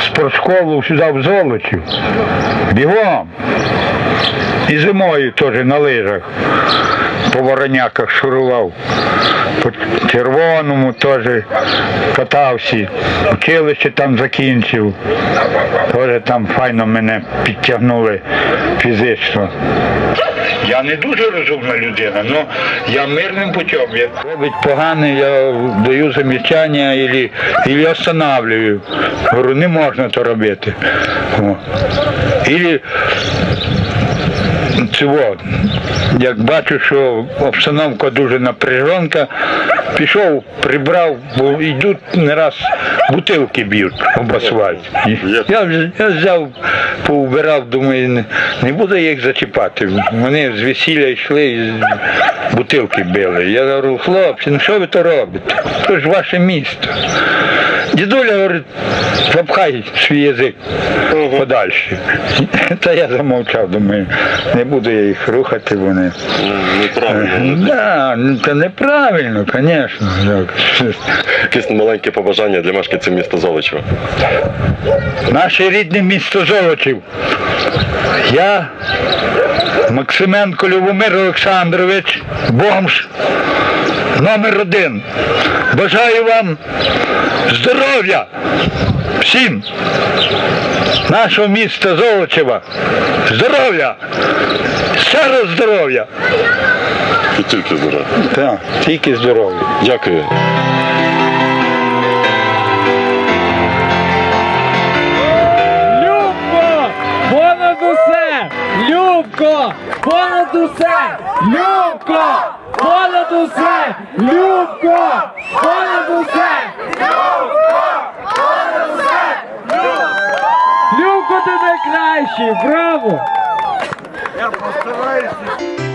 спортшколу сюди в Золочів. Бігом. І зимою теж на лижах. По вороняках шурував. По червоному теж катався. Училище там закінчив. Теж там файно мене підтягнули фізично. Я не дуже розумна людина, але я мирним путем. Я робить погане, я даю замічання і останавливаю. Говорю, не можна то робити. О. Ілі цього, як бачу, що обстановка дуже напряженка, пішов, прибрав, бо йдуть не раз бутилки б'ють об асфальт. Я, я взяв, поубирав, думаю, не, не буду їх зачіпати. Вони з весілля йшли і бутилки били. Я говорю, хлопці, ну що ви то робите? Це ж ваше місто. Дідуля говорить, запхай свій язик подальше. Та я замовчав, думаю, не буду я їх рухати, вони. Неправильно. Да, ну, це неправильно, звісно. Якісь маленьке побажання для мешканців міста Золочева. Наше рідне місто Золочів. Я, Максименко Любомир Олександрович, бомж, номер один. Бажаю вам здоров'я всім нашого міста Золочева. Здоров'я! Ще раз здоров'я! І тільки здорово. Так, тільки здоров'я. Дякую. Любко! Понад усе! Любко! Понад усе! Любко! Понад усе! Любко ти найкращий! Браво! Я постараюся.